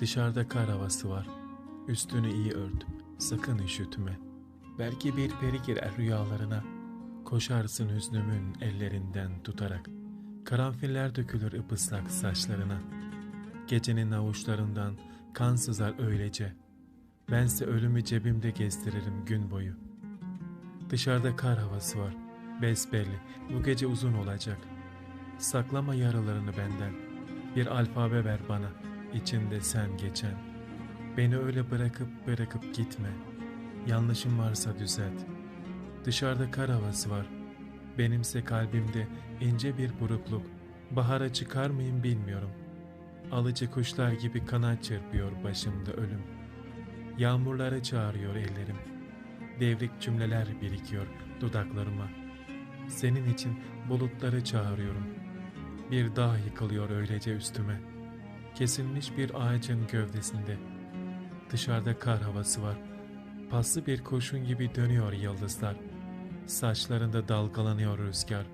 Dışarıda kar havası var. Üstünü iyi ört. Sakın üşütme. Belki bir peri girer rüyalarına. Koşarsın hüznümün ellerinden tutarak. Karanfiller dökülür ıpıslak saçlarına. Gecenin avuçlarından kan sızar öylece. Bense ölümü cebimde gezdiririm gün boyu. Dışarıda kar havası var. Besbelli. Bu gece uzun olacak. Saklama yaralarını benden. Bir alfabe ver bana. İçinde sen geçen. Beni öyle bırakıp bırakıp gitme. Yanlışım varsa düzelt. Dışarıda kar havası var. Benimse kalbimde ince bir burukluk. Bahara çıkar mıyım bilmiyorum. Alıcı kuşlar gibi kanat çırpıyor başımda ölüm. Yağmurları çağırıyor ellerim. Devrik cümleler birikiyor dudaklarıma. Senin için bulutları çağırıyorum. Bir dağ yıkılıyor öylece üstüme. Kesilmiş bir ağacın gövdesinde. Dışarıda kar havası var. Paslı bir kurşun gibi dönüyor yıldızlar. Saçlarında dalgalanıyor rüzgar.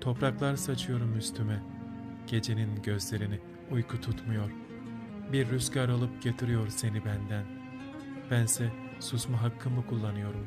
Topraklar saçıyorum üstüme. Gecenin gözlerini uyku tutmuyor. Bir rüzgar alıp getiriyor seni benden. Bense susma hakkımı kullanıyorum.